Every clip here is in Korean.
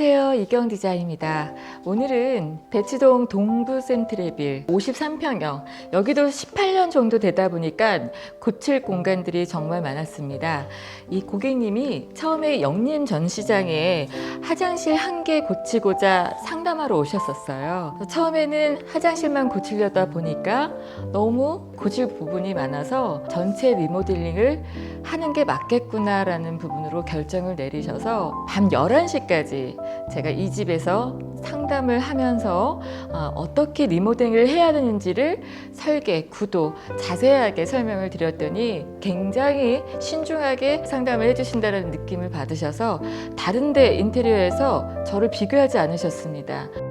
안녕하세요. 이경 디자인입니다. 오늘은 대치동 동부 센트레빌 53평형 여기도 18년 정도 되다 보니까 고칠 공간들이 정말 많았습니다. 이 고객님이 처음에 영림 전시장에 화장실 한 개 고치고자 상담하러 오셨었어요. 처음에는 화장실만 고치려다 보니까 너무 고칠 부분이 많아서 전체 리모델링을 하는 게 맞겠구나라는 부분으로 결정을 내리셔서 밤 11시까지 제가 이 집에서 상담을 하면서 어, 어떻게 리모델링을 해야 되는지를 설계, 구도 자세하게 설명을 드렸더니 굉장히 신중하게 상담을 해주신다는 느낌을 받으셔서 다른데 인테리어에서 저를 비교하지 않으셨습니다.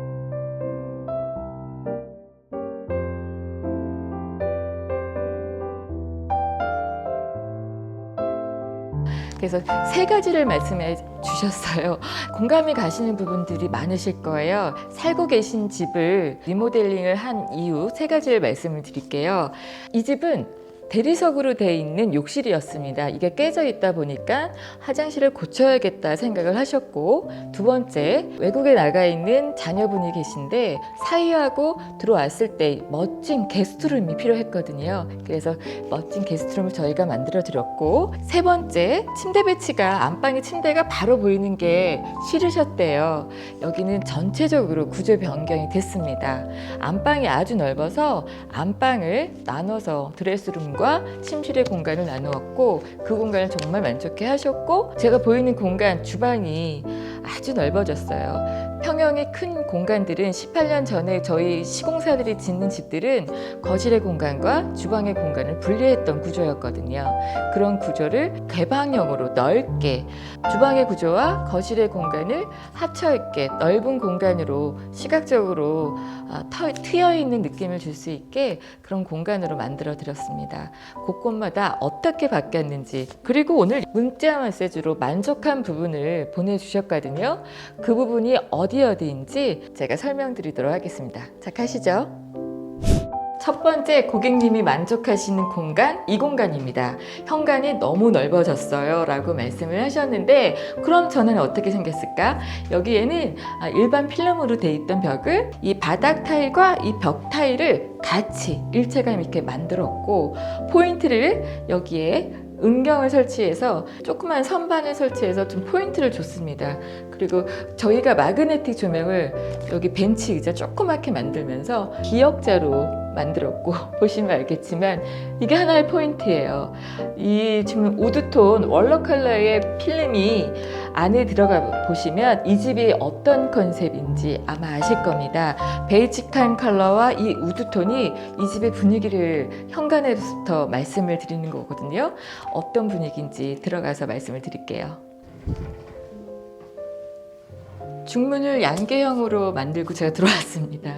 그래서 세 가지를 말씀해 주셨어요. 공감이 가시는 부분들이 많으실 거예요. 살고 계신 집을 리모델링을 한 이유 세 가지를 말씀을 드릴게요. 이 집은 대리석으로 되어 있는 욕실이었습니다. 이게 깨져 있다 보니까 화장실을 고쳐야겠다 생각을 하셨고 두 번째 외국에 나가 있는 자녀분이 계신데 사위하고 들어왔을 때 멋진 게스트룸이 필요했거든요. 그래서 멋진 게스트룸을 저희가 만들어 드렸고 세 번째 침대 배치가 안방에 침대가 바로 보이는 게 싫으셨대요. 여기는 전체적으로 구조 변경이 됐습니다. 안방이 아주 넓어서 안방을 나눠서 드레스룸 과 침실의 공간을 나누었고 그 공간을 정말 만족해 하셨고 제가 보이는 공간 주방이 아주 넓어졌어요. 평형의 큰 공간들은 18년 전에 저희 시공사들이 짓는 집들은 거실의 공간과 주방의 공간을 분리했던 구조였거든요. 그런 구조를 개방형으로 넓게 주방의 구조와 거실의 공간을 합쳐 있게 넓은 공간으로 시각적으로 아, 터- 트여 있는 느낌을 줄 수 있게 그런 공간으로 만들어 드렸습니다. 곳곳마다 어떻게 바뀌었는지 그리고 오늘 문자 메시지로 만족한 부분을 보내주셨거든요. 그 부분이 어디 어디인지 제가 설명드리도록 하겠습니다. 자 가시죠. 첫 번째 고객님이 만족하시는 공간 이 공간입니다. 현관이 너무 넓어졌어요 라고 말씀을 하셨는데 그럼 저는 어떻게 생겼을까? 여기에는 아, 일반 필름으로 돼 있던 벽을 이 바닥 타일과 이 벽 타일을 같이 일체감 있게 만들었고 포인트를 여기에 은경을 설치해서 조그만 선반을 설치해서 좀 포인트를 줬습니다. 그리고 저희가 마그네틱 조명을 여기 벤치 의자 조그맣게 만들면서 기역자로 만들었고 보시면 알겠지만 이게 하나의 포인트예요. 이 지금 우드톤 월러 컬러의 필름이 안에 들어가 보시면 이 집이 어떤 컨셉인지 아마 아실 겁니다. 베이직한 컬러와 이 우드톤이 이 집의 분위기를 현관에서부터 말씀을 드리는 거거든요. 어떤 분위기인지 들어가서 말씀을 드릴게요. 중문을 양계형으로 만들고 제가 들어왔습니다.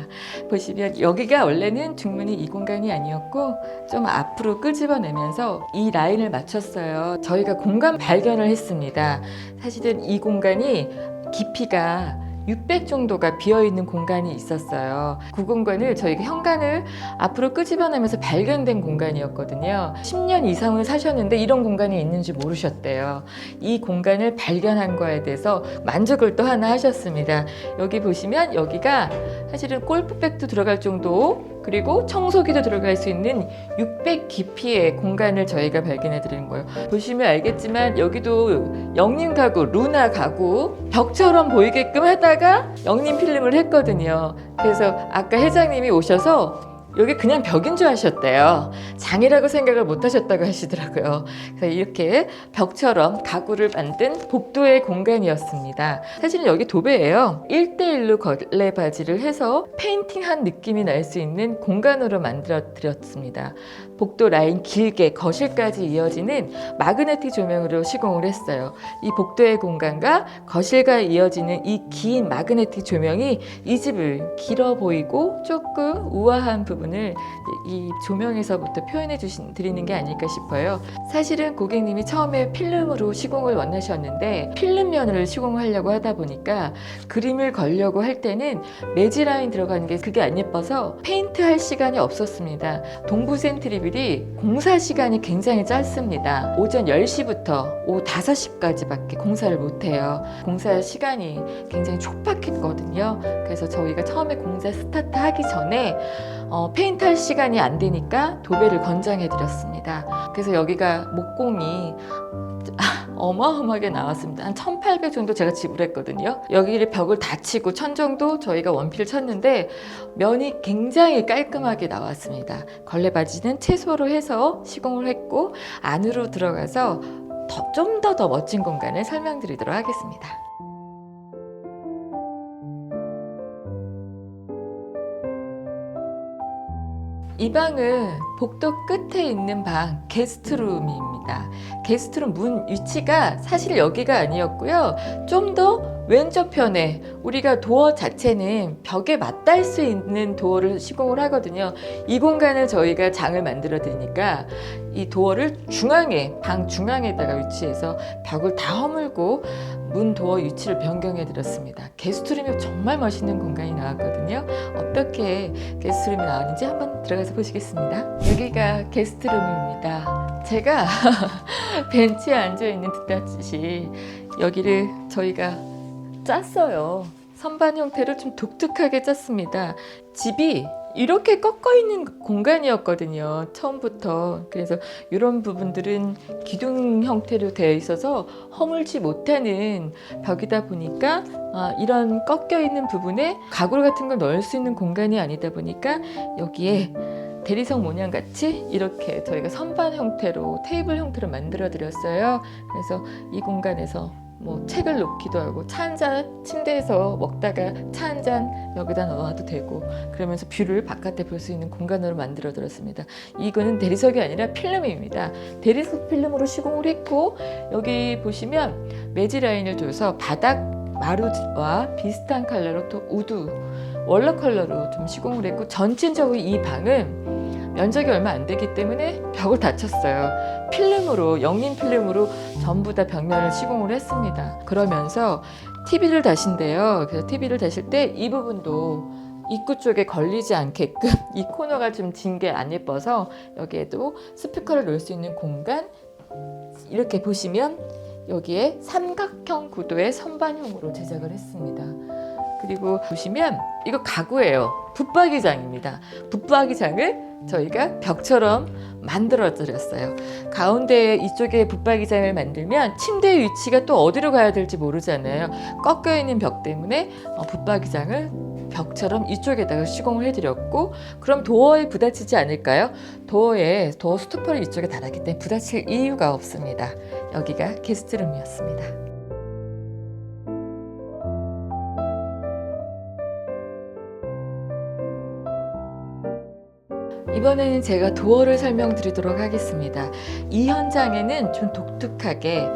보시면 여기가 원래는 중문이 이 공간이 아니었고 좀 앞으로 끄집어내면서 이 라인을 맞췄어요. 저희가 공간 발견을 했습니다. 사실은 이 공간이 깊이가 600 정도가 비어 있는 공간이 있었어요. 그 공간을 저희가 현관을 앞으로 끄집어내면서 발견된 공간이었거든요. 10년 이상을 사셨는데 이런 공간이 있는지 모르셨대요. 이 공간을 발견한 거에 대해서 만족을 또 하나 하셨습니다. 여기 보시면 여기가 사실은 골프백도 들어갈 정도 그리고 청소기도 들어갈 수 있는 600 깊이의 공간을 저희가 발견해 드리는 거예요. 보시면 알겠지만 여기도 영림 가구, 루나 가구 벽처럼 보이게끔 하다가 영림 필름을 했거든요. 그래서 아까 회장님이 오셔서 여기 그냥 벽인 줄 아셨대요. 장이라고 생각을 못 하셨다고 하시더라고요. 그래서 이렇게 벽처럼 가구를 만든 복도의 공간이었습니다. 사실은 여기 도배예요. 1대1로 걸레 바지를 해서 페인팅한 느낌이 날 수 있는 공간으로 만들어 드렸습니다. 복도 라인 길게 거실까지 이어지는 마그네틱 조명으로 시공을 했어요. 이 복도의 공간과 거실과 이어지는 이 긴 마그네틱 조명이 이 집을 길어 보이고 조금 우아한 부분을 이 조명에서부터 표현해 주신, 드리는 게 아닐까 싶어요. 사실은 고객님이 처음에 필름으로 시공을 원하셨는데 필름 면을 시공하려고 하다 보니까 그림을 걸려고 할 때는 매지 라인 들어가는 게 그게 안 예뻐서 페인트 할 시간이 없었습니다. 동부 센트리 빌이 공사 시간이 굉장히 짧습니다. 오전 10시부터 오후 5시까지밖에 공사를 못 해요. 공사 시간이 굉장히 촉박했거든요. 그래서 저희가 처음에 공사 스타트 하기 전에 어, 페인트 할 시간이 안 되니까 도배를 권장해 드렸습니다. 그래서 여기가 목공이 어마어마하게 나왔습니다. 한 1,800 정도 제가 지불했거든요. 여기를 벽을 다 치고 천 정도 저희가 원피를 쳤는데 면이 굉장히 깔끔하게 나왔습니다. 걸레 바지는 채소로 해서 시공을 했고 안으로 들어가서 좀더더 멋진 공간을 설명드리도록 하겠습니다. 이 방은 복도 끝에 있는 방 게스트룸입니다. 게스트룸 문 위치가 사실 여기가 아니었고요. 좀 더 왼쪽 편에 우리가 도어 자체는 벽에 맞닿을 수 있는 도어를 시공을 하거든요. 이 공간을 저희가 장을 만들어 드리니까 이 도어를 중앙에 방 중앙에다가 위치해서 벽을 다 허물고 문 도어 위치를 변경해 드렸습니다. 게스트룸이 정말 멋있는 공간이 나왔거든요. 어떻게 게스트룸이 나왔는지 한번 들어가서 보시겠습니다. 여기가 게스트룸입니다. 제가 벤치에 앉아 있는 듯하듯이 여기를 저희가 짰어요. 선반 형태로 좀 독특하게 짰습니다. 집이 이렇게 꺾어 있는 공간이었거든요. 처음부터. 그래서 이런 부분들은 기둥 형태로 되어 있어서 허물지 못하는 벽이다 보니까 아, 이런 꺾여 있는 부분에 가구 같은 걸 넣을 수 있는 공간이 아니다 보니까 여기에 대리석 모양 같이 이렇게 저희가 선반 형태로 테이블 형태로 만들어 드렸어요. 그래서 이 공간에서 뭐 책을 놓기도 하고 차 한 잔 침대에서 먹다가 차 한 잔 여기다 넣어도 되고 그러면서 뷰를 바깥에 볼 수 있는 공간으로 만들어 드렸습니다. 이거는 대리석이 아니라 필름입니다. 대리석 필름으로 시공을 했고 여기 보시면 매지 라인을 줘서 바닥 마루와 비슷한 컬러로 또 우드 월러 컬러로 좀 시공을 했고 전체적으로 이 방은 면적이 얼마 안 되기 때문에 벽을 닫혔어요. 필름으로 영린 필름으로 전부 다 벽면을 시공을 했습니다. 그러면서 TV를 다신대요. 그래서 TV를 다실 때 이 부분도 입구 쪽에 걸리지 않게끔 이 코너가 좀 진 게 안 예뻐서 여기에도 스피커를 놓을 수 있는 공간 이렇게 보시면 여기에 삼각형 구도의 선반형으로 제작을 했습니다. 그리고 보시면 이거 가구예요. 붙박이장입니다. 붙박이장을 저희가 벽처럼 만들어 드렸어요. 가운데 이쪽에 붙박이장을 만들면 침대 위치가 또 어디로 가야 될지 모르잖아요. 꺾여 있는 벽 때문에 어, 붙박이장을 벽처럼 이쪽에다가 시공을 해드렸고 그럼 도어에 부딪히지 않을까요? 도어에 도어 스토퍼를 이쪽에 달았기 때문에 부딪힐 이유가 없습니다. 여기가 게스트룸이었습니다. 이번에는 제가 도어를 설명드리도록 하겠습니다. 이 현장에는 좀 독특하게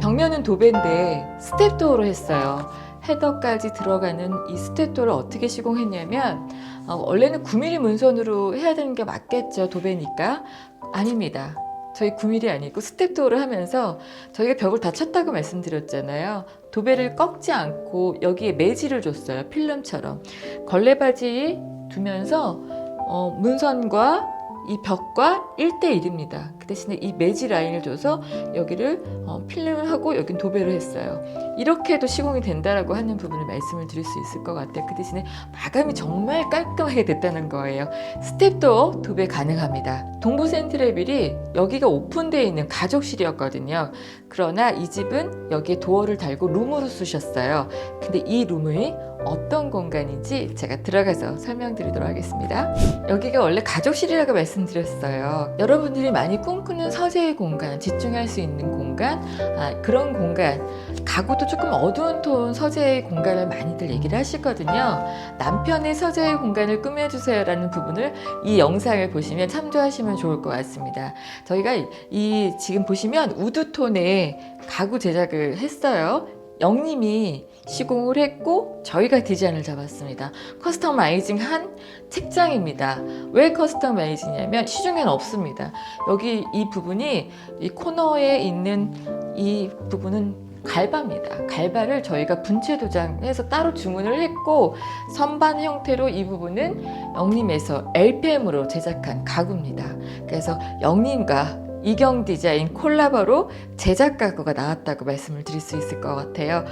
벽면은 도배인데 스텝 도어로 했어요. 헤더까지 들어가는 이 스텝 도어를 어떻게 시공했냐면 어, 원래는 9mm 문선으로 해야 되는 게 맞겠죠 도배니까 아닙니다. 저희 9mm 아니고 스텝 도어를 하면서 저희가 벽을 다 쳤다고 말씀드렸잖아요. 도배를 꺾지 않고 여기에 매지를 줬어요. 필름처럼 걸레바지 두면서 어, 문선과 이 벽과 1대1입니다. 그 대신에 이 매지 라인을 줘서 여기를 어, 필름을 하고 여긴 도배를 했어요. 이렇게 해도 시공이 된다라고 하는 부분을 말씀을 드릴 수 있을 것 같아요. 그 대신에 마감이 정말 깔끔하게 됐다는 거예요. 스텝도 도배 가능합니다. 동부 센트레빌이 여기가 오픈되어 있는 가족실이었거든요. 그러나 이 집은 여기에 도어를 달고 룸으로 쓰셨어요. 근데 이 룸이 어떤 공간인지 제가 들어가서 설명드리도록 하겠습니다. 여기가 원래 가족실이라고 말씀드렸어요. 여러분들이 많이 꿈꾸는 서재의 공간, 집중할 수 있는 공간, 아, 그런 공간, 가구도 조금 어두운 톤 서재의 공간을 많이들 얘기를 하시거든요. 남편의 서재의 공간을 꾸며주세요라는 부분을 이 영상을 보시면 참조하시면 좋을 것 같습니다. 저희가 이 지금 보시면 우드 톤의 가구 제작을 했어요. 영님이 시공을 했고 저희가 디자인을 잡았습니다. 커스터마이징 한 책장입니다. 왜 커스터마이징이냐면 시중에는 없습니다. 여기 이 부분이 이 코너에 있는 이 부분은 갈바입니다. 갈바를 저희가 분체 도장해서 따로 주문을 했고 선반 형태로 이 부분은 영림에서 LPM으로 제작한 가구입니다. 그래서 영림과 이경 디자인 콜라보로 제작 가구가 나왔다고 말씀을 드릴 수 있을 것 같아요.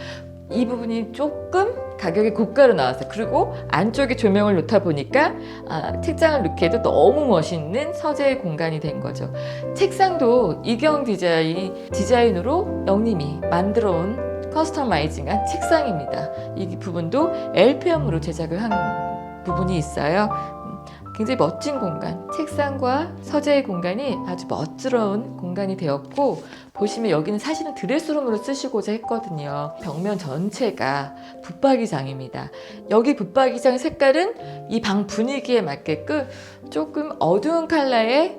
이 부분이 조금 가격이 고가로 나왔어요. 그리고 안쪽에 조명을 놓다 보니까 아, 책장을 넣기에도 너무 멋있는 서재 공간이 된 거죠. 책상도 이경 디자인 디자인으로 영님이 만들어 온 커스터마이징한 책상입니다. 이 부분도 LPM으로 제작을 한 부분이 있어요. 음, 굉장히 멋진 공간, 책상과 서재의 공간이 아주 멋스러운 공간이 되었고 보시면 여기는 사실은 드레스룸으로 쓰시고자 했거든요. 벽면 전체가 붙박이장입니다. 여기 붙박이장 색깔은 이 방 분위기에 맞게끔 조금 어두운 컬러의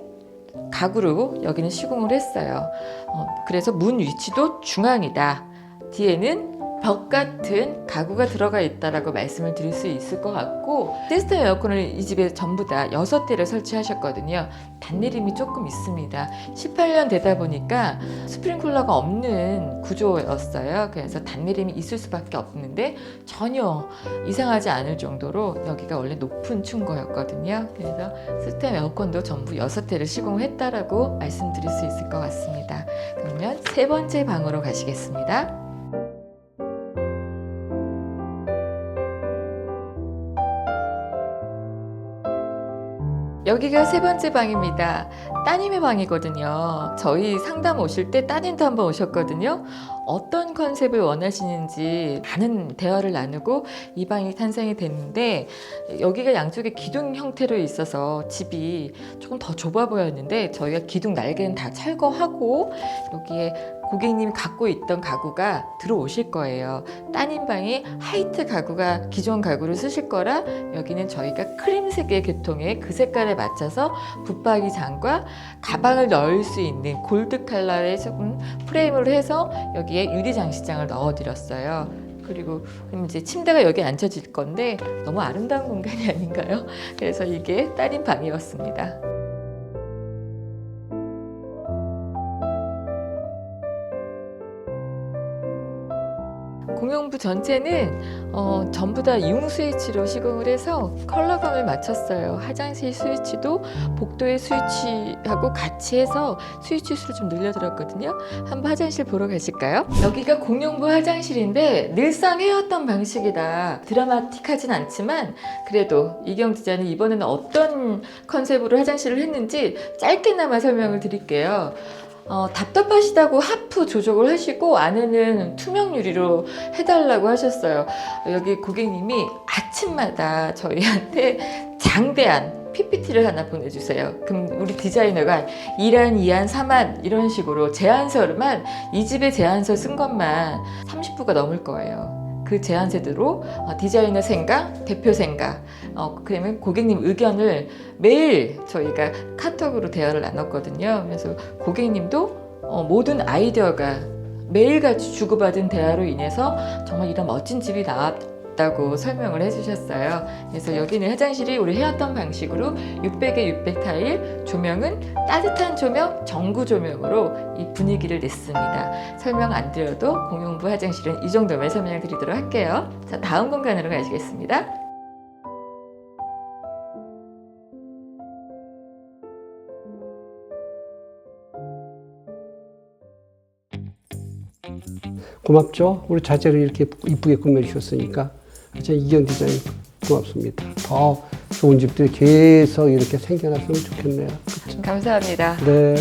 가구로 여기는 시공을 했어요. 어, 그래서 문 위치도 중앙이다. 뒤에는 벽 같은 가구가 들어가 있다라고 말씀을 드릴 수 있을 것 같고 시스템 에어컨을 이 집에 전부 다 여섯 대를 설치하셨거든요. 단내림이 조금 있습니다. 18년 되다 보니까 스프링클러가 없는 구조였어요. 그래서 단내림이 있을 수밖에 없는데 전혀 이상하지 않을 정도로 여기가 원래 높은 층고였거든요. 그래서 시스템 에어컨도 전부 여섯 대를 시공했다라고 말씀드릴 수 있을 것 같습니다. 그러면 세 번째 방으로 가시겠습니다. 여기가 세 번째 방입니다. 따님의 방이거든요. 저희 상담 오실 때 따님도 한번 오셨거든요. 어떤 컨셉을 원하시는지 많은 대화를 나누고 이 방이 탄생이 됐는데 여기가 양쪽에 기둥 형태로 있어서 집이 조금 더 좁아 보였는데 저희가 기둥 날개는 다 철거하고 여기에 고객님이 갖고 있던 가구가 들어오실 거예요. 따님 방이 하이트 가구가 기존 가구를 쓰실 거라 여기는 저희가 크림색의 계통의 그 색깔에 맞춰서 붙박이 장과 가방을 넣을 수 있는 골드 컬러의 조금 프레임으로 해서 여기에 유리 장식장을 넣어드렸어요. 그리고 이제 침대가 여기 앉혀질 건데 너무 아름다운 공간이 아닌가요? 그래서 이게 딸인 방이었습니다. 공용부 전체는 어, 전부 다 융 스위치로 시공을 해서 컬러감을 맞췄어요. 화장실 스위치도 복도의 스위치하고 같이 해서 스위치 수를 좀 늘려드렸거든요. 한번 화장실 보러 가실까요? 여기가 공용부 화장실인데 늘상 해왔던 방식이다. 드라마틱하진 않지만 그래도 이경 디자인은 이번에는 어떤 컨셉으로 화장실을 했는지 짧게나마 설명을 드릴게요. 어, 답답하시다고 하프 조정을 하시고 안에는 투명 유리로 해달라고 하셨어요. 여기 고객님이 아침마다 저희한테 장대한 PPT를 하나 보내주세요. 그럼 우리 디자이너가 2안, 2안, 3안 이런 식으로 제안서만 이 집의 제안서 쓴 것만 30부가 넘을 거예요. 그 제안서대로 어, 디자이너 생각, 대표 생각, 어, 그러면 고객님 의견을 매일 저희가 카톡으로 대화를 나눴거든요. 그래서 고객님도 어, 모든 아이디어가 매일같이 주고받은 대화로 인해서 정말 이런 멋진 집이 나왔 다고 설명을 해주셨어요. 그래서 여기는 화장실이 우리 해왔던 방식으로 600에 600 타일, 조명은 따뜻한 조명, 전구 조명으로 이 분위기를 냈습니다. 설명 안 드려도 공용부 화장실은 이 정도만 설명을 드리도록 할게요. 자, 다음 공간으로 가시겠습니다. 고맙죠. 우리 자재를 이렇게 이쁘게 꾸며주셨으니까 진짜 이경 디자인 고맙습니다. 더 좋은 집들이 계속 이렇게 생겨났으면 좋겠네요. 그렇죠? 감사합니다. 네.